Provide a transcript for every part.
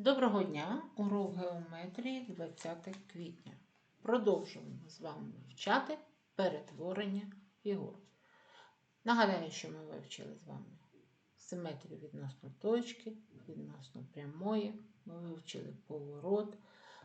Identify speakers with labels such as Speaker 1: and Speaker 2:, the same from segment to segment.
Speaker 1: Доброго дня! Урок геометрії 20 квітня. Продовжуємо з вами вивчати перетворення фігур. Нагадаю, що ми вивчили з вами симетрію відносно точки, відносно прямої, ми вивчили поворот.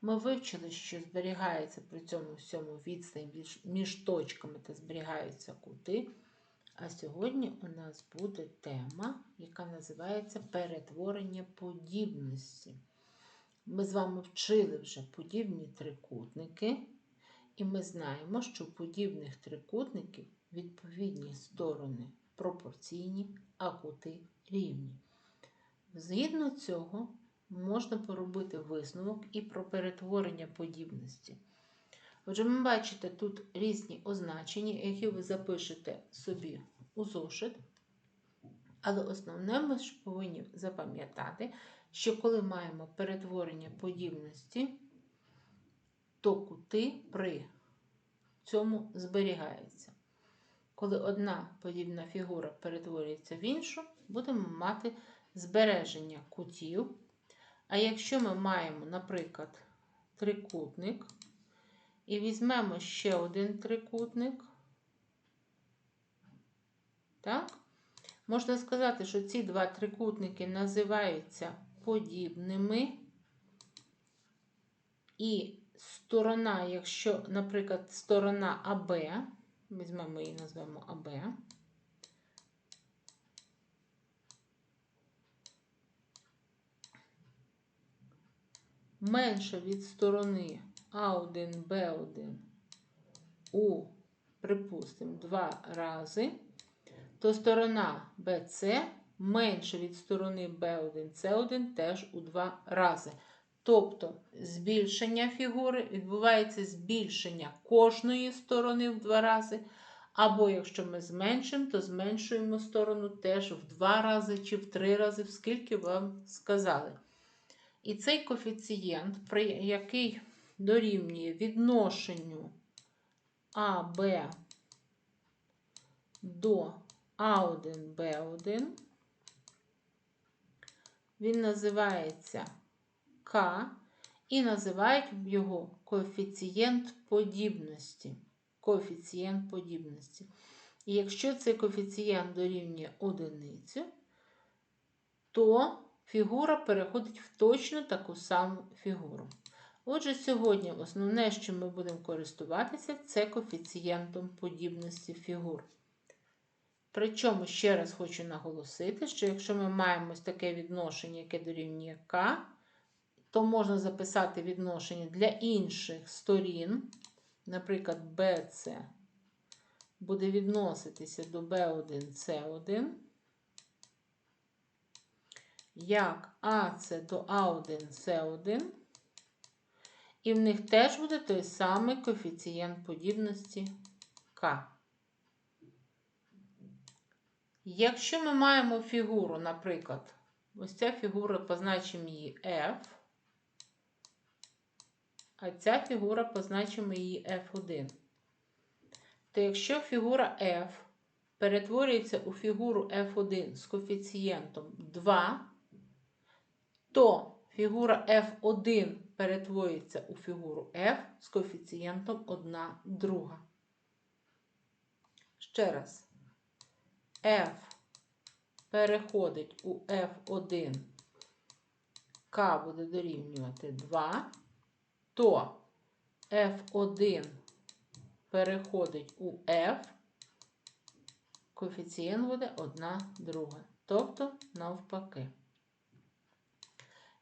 Speaker 1: Ми вивчили, що зберігається при цьому всьому відстань між- точками та зберігаються кути. А сьогодні у нас буде тема, яка називається перетворення подібності. Ми з вами вчили вже подібні трикутники, і ми знаємо, що у подібних трикутників відповідні сторони пропорційні, а кути рівні. Згідно цього, можна поробити висновок і про перетворення подібності. Отже, ви бачите тут різні означення, які ви запишете собі у зошит. Але основне ми ж повинні запам'ятати, що коли маємо перетворення подібності, то кути при цьому зберігаються. Коли одна подібна фігура перетворюється в іншу, будемо мати збереження кутів. А якщо ми маємо, наприклад, трикутник, і візьмемо ще один трикутник. Так? Можна сказати, що ці два трикутники називаються подібними. І сторона, якщо, наприклад, сторона АБ, візьмемо її назвемо АБ. Менша від сторони А1, Б1 у, припустимо, два рази, то сторона BC менша від сторони B1, C1 теж у два рази. Тобто збільшення фігури відбувається збільшення кожної сторони в два рази. Або якщо ми зменшимо, то зменшуємо сторону теж в два рази чи в три рази, скільки вам сказали. І цей коефіцієнт, який дорівнює відношенню АБ до А1, Б1, він називається К і називають його коефіцієнт подібності. Коефіцієнт подібності. І якщо цей коефіцієнт дорівнює одиницю, то фігура переходить в точно таку саму фігуру. Отже, сьогодні основне, що ми будемо користуватися, це коефіцієнтом подібності фігур. Причому ще раз хочу наголосити, що якщо ми маємо ось таке відношення, яке дорівнює К, то можна записати відношення для інших сторін, наприклад, BC буде відноситися до B1C1, як АС до А1С1, і в них теж буде той самий коефіцієнт подібності К. Якщо ми маємо фігуру, наприклад, ось ця фігура позначимо її F, а ця фігура позначимо її F1, то якщо фігура F перетворюється у фігуру F1 з коефіцієнтом 2, то фігура F1 перетворюється у фігуру F з коефіцієнтом 1 друга. Ще раз. F переходить у F1, К буде дорівнювати 2, то F1 переходить у F, коефіцієнт буде 1 друга, тобто навпаки.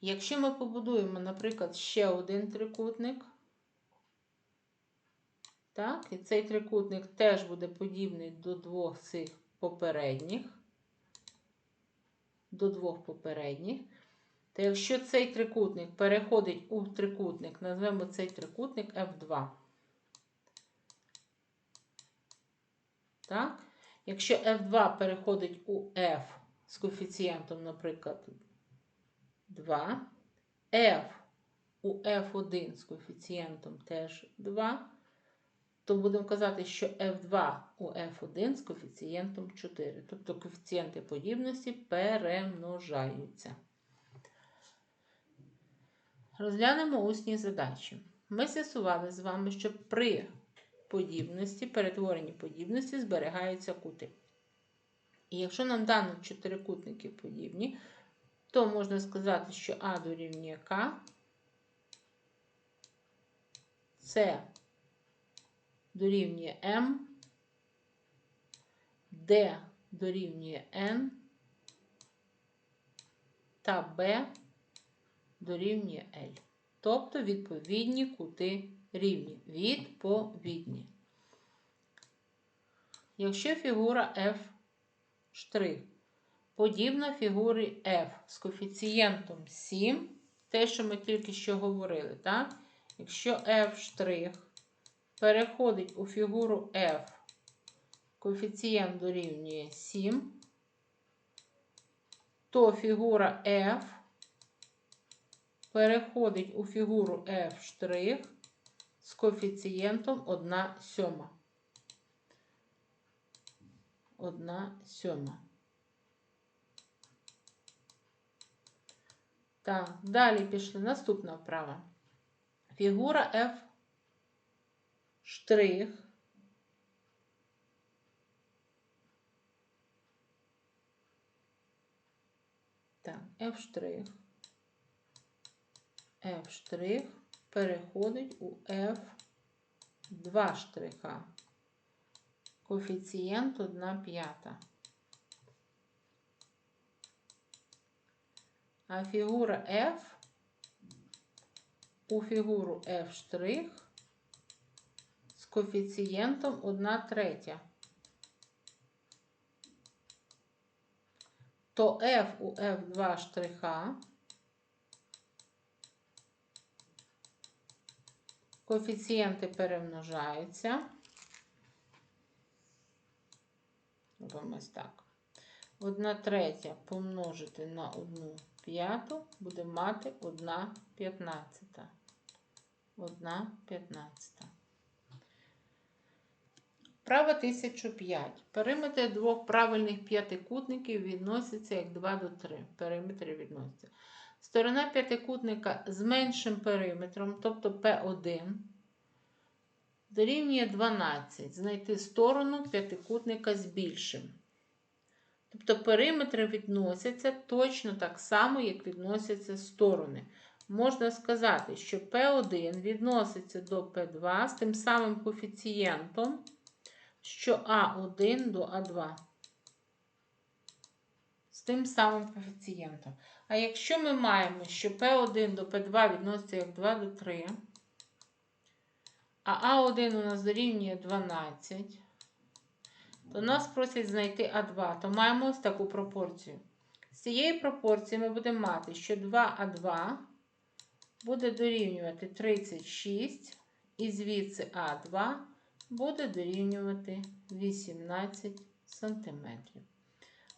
Speaker 1: Якщо ми побудуємо, наприклад, ще один трикутник, так, і цей трикутник теж буде подібний до двох цих попередніх, до двох попередніх, то якщо цей трикутник переходить у трикутник, назвемо цей трикутник F2. Так? Якщо F2 переходить у F з коефіцієнтом, наприклад, 2, F у F1 з коефіцієнтом теж 2, то будемо казати, що F2 у F1 з коефіцієнтом 4. Тобто коефіцієнти подібності перемножаються. Розглянемо усні задачі. Ми з'ясували з вами, що при подібності, перетворенні подібності зберігаються кути. І якщо нам дано чотирикутники подібні, то можна сказати, що А дорівнює К, С. Дорівнює М, Д. Дорівнює N та Б. Дорівнює L. Тобто відповідні кути рівні. Відповідні. Якщо фігура F подібна фігурі F з коефіцієнтом 7, те, що ми тільки що говорили, так? Якщо F переходить у фігуру F, коефіцієнт дорівнює 7, то фігура F переходить у фігуру F з коефіцієнтом 1 сьома. 1 сьома. Так, далі пішли. Наступна вправа. Фігура F штрих Так, F штрих. F штрих переходить у F 2 штриха. Коефіцієнт 1 п'ята. А фігура F у фігуру F з коефіцієнтом 1 третя. То F у F2 штриха коефіцієнти перемножаються. Робимо так. 1 третя помножити на 1 п'яту буде мати 1 п'ятнадцята. 1 п'ятнадцята. Право 1005. Периметри двох правильних п'ятикутників відносяться як 2 до 3. Периметри відносяться. Сторона п'ятикутника з меншим периметром, тобто P1, дорівнює 12. Знайти сторону п'ятикутника з більшим. Тобто периметри відносяться точно так само, як відносяться сторони. Можна сказати, що P1 відноситься до P2 з тим самим коефіцієнтом, що А1 до А2. З тим самим коефіцієнтом. А якщо ми маємо, що P1 до P2 відноситься як 2 до 3, а А1 у нас дорівнює 12, то нас просять знайти А2, то маємо ось таку пропорцію. З цієї пропорції ми будемо мати, що 2А2 буде дорівнювати 36, і звідси А2 буде дорівнювати 18 см.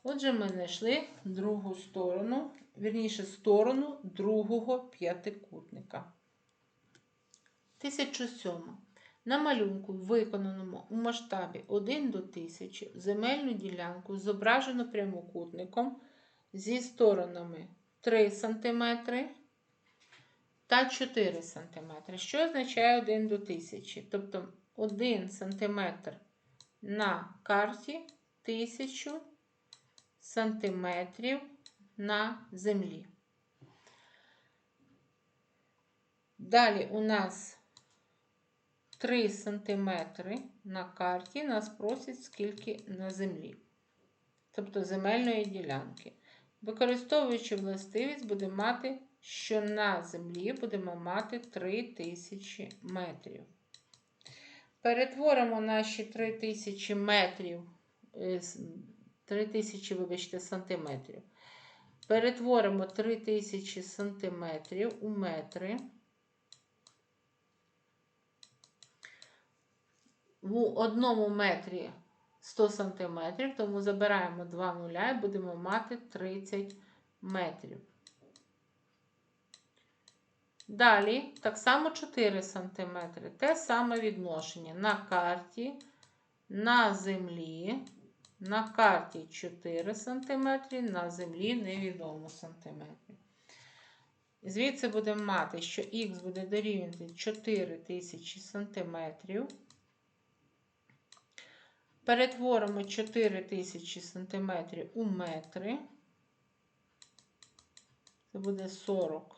Speaker 1: Отже, ми знайшли другу сторону, вірніше сторону другого п'ятикутника. 1007. На малюнку, виконаному у масштабі 1 до 1000, земельну ділянку зображено прямокутником зі сторонами 3 см та 4 см. Що означає 1 до 1000? Тобто 1 см на карті 1000 сантиметрів на землі. Далі у нас 3 сантиметри на карті нас просять скільки на землі, тобто земельної ділянки. Використовуючи властивість, будемо мати, що на землі будемо мати 3000 метрів. Перетворимо наші 3000 метрів, 3000, вибачте, сантиметрів. Перетворимо 3000 сантиметрів у метри. В одному метрі 100 сантиметрів, тому забираємо 2 нуля і будемо мати 30 метрів. Далі, так само 4 см. Те саме відношення на карті, на землі. На карті 4 см, на землі невідомо сантиметрів. Звідси будемо мати, що х буде дорівнювати 4000 см. Перетворимо 4000 см у метри. Це буде 40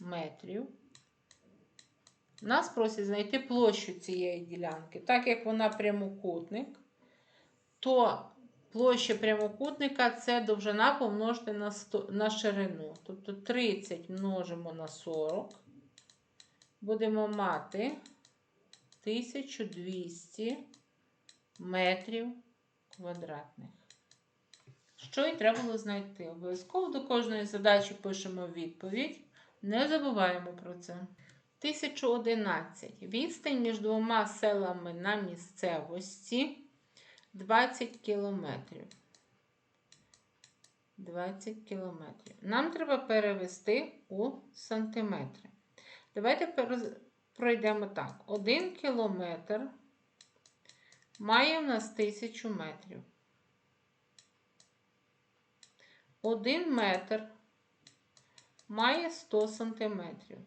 Speaker 1: метрів. Нас просять знайти площу цієї ділянки. Так як вона прямокутник, то площа прямокутника це довжина помножити на, 100, на ширину. Тобто 30 множимо на 40. Будемо мати 1200 метрів квадратних. Що і треба було знайти? Обов'язково до кожної задачі пишемо відповідь. Не забуваємо про це. 1011. Відстань між двома селами на місцевості 20 кілометрів. 20 кілометрів. Нам треба перевести у сантиметри. Давайте пройдемо так. 1 кілометр має в нас 1000 метрів. 1 метр має 100 сантиметрів.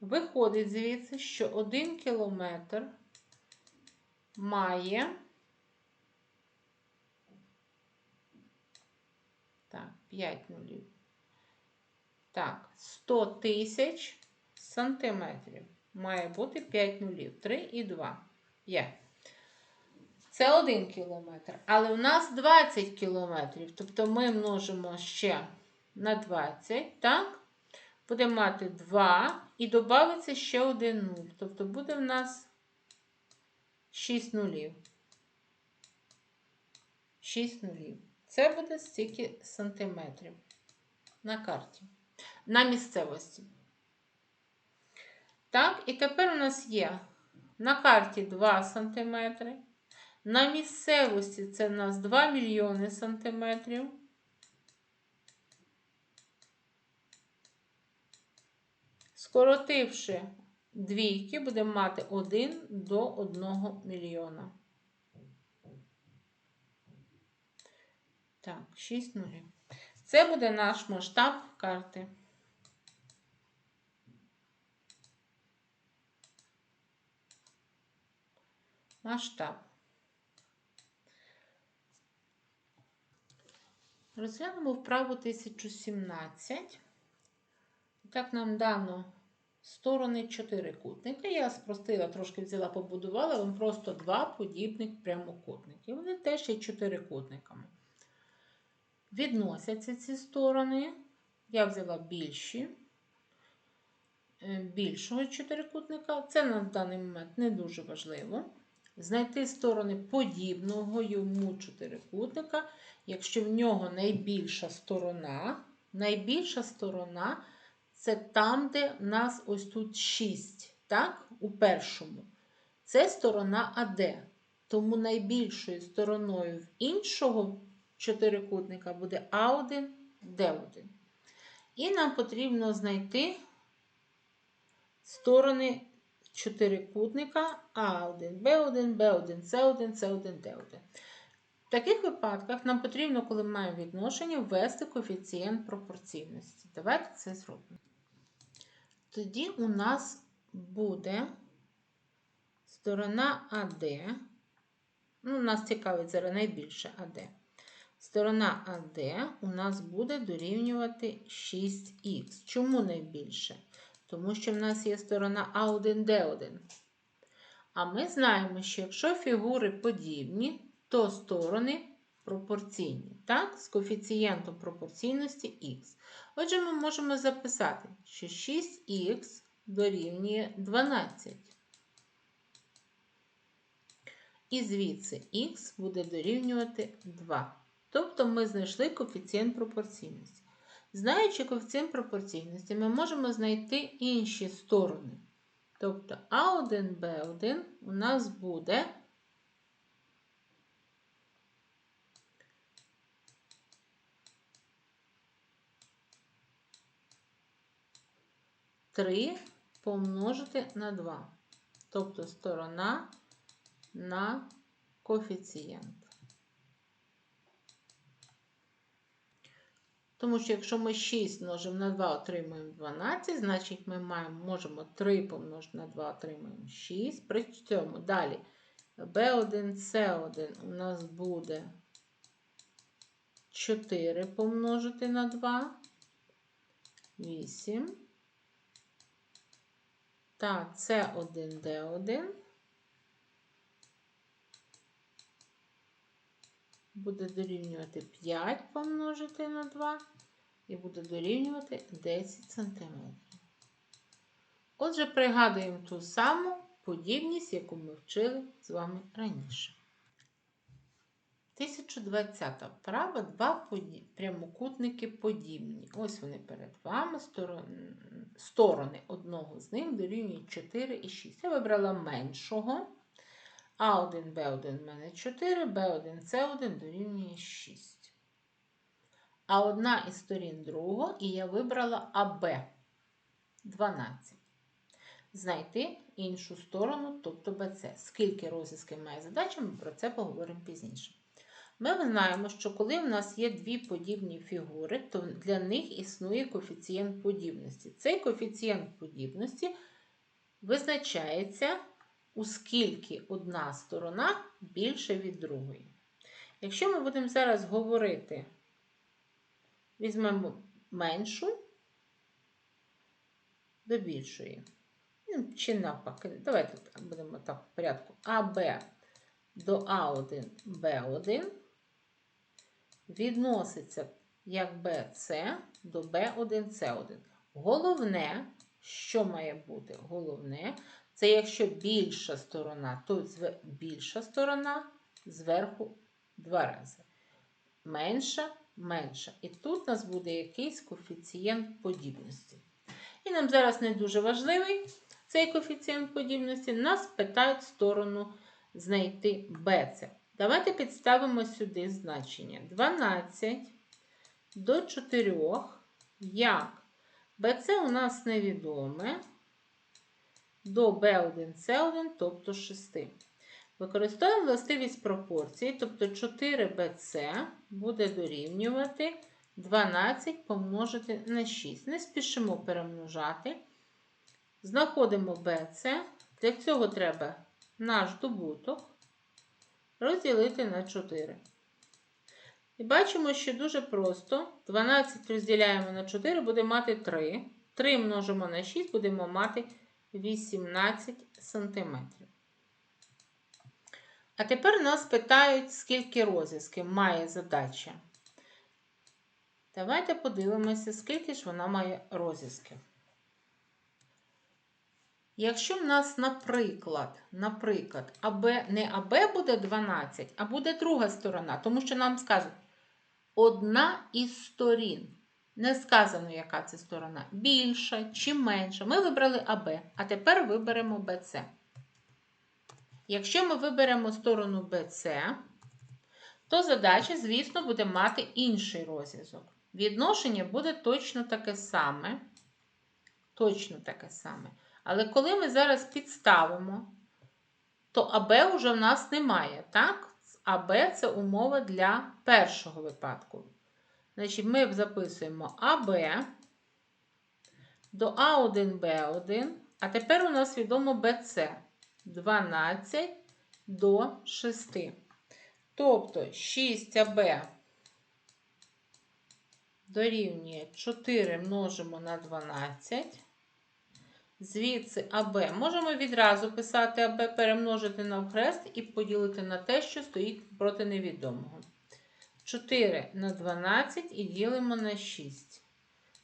Speaker 1: Виходить звідси, що 1 кілометр має так, 5 нулів. Так, 100 тисяч сантиметрів. Має бути 5 нулів. 3 і 2. Є. Це 1 кілометр. Але у нас 20 кілометрів. Тобто ми множимо ще на 20, так? Будемо мати 2 і додається ще один 0. Тобто буде в нас 6 нулів. 6 нулів. Це буде стільки сантиметрів на карті. На місцевості. Так, і тепер у нас є на карті 2 сантиметри. На місцевості це в нас 2 мільйони сантиметрів. Скоротивши двійки, будемо мати 1 до 1 мільйона. Так, 6 нулів. Це буде наш масштаб карти. Масштаб. Розглянемо вправу 1017. Так нам дано сторони чотирикутника. Я спростила, трошки взяла, побудувала вам просто два подібних прямокутники. Вони теж є чотирикутниками. Відносяться ці сторони. Я взяла більші, е, більшого чотирикутника. Це на даний момент не дуже важливо. Знайти сторони подібного йому чотирикутника, якщо в нього найбільша сторона, найбільша сторона це там, де в нас ось тут 6, так, у першому. Це сторона АД. Тому найбільшою стороною в іншого чотирикутника буде А1, Д1. І нам потрібно знайти сторони чотирикутника А1, Б1, Б1, С1, С1, Д1. В таких випадках нам потрібно, коли ми маємо відношення, ввести коефіцієнт пропорційності. Давайте це зробимо. Тоді у нас буде сторона АД. Ну, нас цікавить зараз найбільше АД. Сторона АД у нас буде дорівнювати 6х. Чому найбільше? Тому що в нас є сторона А1Д1. А ми знаємо, що якщо фігури подібні, то сторони пропорційні, так? з коефіцієнтом пропорційності х. Отже, ми можемо записати, що 6х дорівнює 12. І звідси х буде дорівнювати 2. Тобто ми знайшли коефіцієнт пропорційності. Знаючи коефіцієнт пропорційності, ми можемо знайти інші сторони. Тобто А1, Б1 у нас буде Три помножити на 2. Тобто сторона на коефіцієнт. Тому що якщо ми 6 множимо на 2, отримуємо 12, значить ми маємо, можемо 3 помножити на 2, отримуємо 6. При цьому далі B1, C1 у нас буде 4 помножити на 2, 8. Та С1, Д1 буде дорівнювати 5 помножити на 2 і буде дорівнювати 10 см. Отже, пригадуємо ту саму подібність, яку ми вчили з вами раніше. 1020 вправа два поді- прямокутники подібні. Ось вони перед вами. Сторони, сторони одного з них дорівнюють 4 і 6. Я вибрала меншого. А1, Б1 в мене 4, Б1, С1 дорівнює 6. А одна із сторін другого, і я вибрала АБ 12. Знайти іншу сторону, тобто БЦ. Скільки розв'язків має задача, ми про це поговоримо пізніше. Ми знаємо, що коли в нас є дві подібні фігури, то для них існує коефіцієнт подібності. Цей коефіцієнт подібності визначається, оскільки одна сторона більше від другої. Якщо ми будемо зараз говорити, візьмемо меншу до більшої. Ну, Чи навпаки, давайте будемо так в порядку. АБ до А1, Б1 відноситься як BC до B1C1. Головне, що має бути? Головне, це якщо більша сторона, то більша сторона зверху два рази. Менша, менша. І тут у нас буде якийсь коефіцієнт подібності. І нам зараз не дуже важливий цей коефіцієнт подібності. Нас питають сторону знайти BC. Давайте підставимо сюди значення 12 до 4, як BC у нас невідоме до B1C1, тобто 6. Використовуємо властивість пропорції, тобто 4BC буде дорівнювати 12 помножити на 6. Не спішимо перемножати. Знаходимо BC. Для цього треба наш добуток розділити на 4. І бачимо, що дуже просто. 12 розділяємо на 4, будемо мати 3. 3 множимо на 6, будемо мати 18 см. А тепер нас питають, скільки розв'язків має задача. Давайте подивимося, скільки ж вона має розв'язків. Якщо в нас, наприклад, наприклад, АБ, не АБ буде 12, а буде друга сторона, тому що нам скажуть одна із сторін. Не сказано, яка це сторона. Більша чи менша. Ми вибрали АБ, а тепер виберемо БЦ. Якщо ми виберемо сторону БЦ, то задача, звісно, буде мати інший розв'язок. Відношення буде точно таке саме. Точно таке саме. Але коли ми зараз підставимо, то АБ вже в нас немає. так? АБ це умова для першого випадку. Значить, ми записуємо АБ до А1Б1, а тепер у нас відомо БЦ 12 до 6. Тобто 6АБ дорівнює 4 множимо на 12. Звідси АБ. Можемо відразу писати АБ, перемножити на хрест і поділити на те, що стоїть проти невідомого. 4 на 12 і ділимо на 6.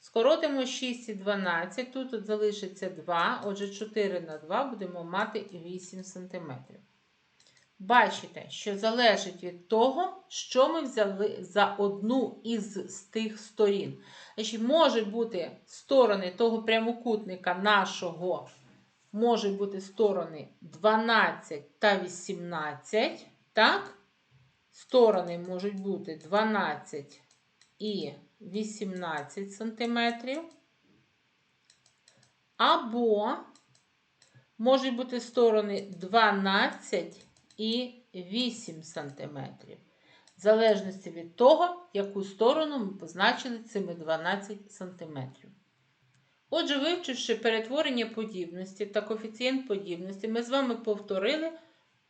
Speaker 1: Скоротимо 6 і 12. Тут залишиться 2. Отже, 4 на 2 будемо мати 8 см. Бачите, що залежить від того, що ми взяли за одну із тих сторін. Значить, можуть бути сторони того прямокутника нашого, можуть бути сторони 12 та 18. Так? Сторони можуть бути 12 і 18 см. Або можуть бути сторони 12 і 8 см. в залежності від того, яку сторону ми позначили цими 12 см. Отже, вивчивши перетворення подібності та коефіцієнт подібності, ми з вами повторили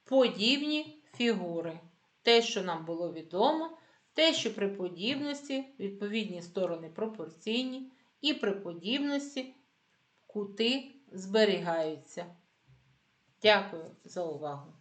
Speaker 1: подібні фігури. Те, що нам було відомо, те, що при подібності відповідні сторони пропорційні, і при подібності кути зберігаються. Дякую за увагу!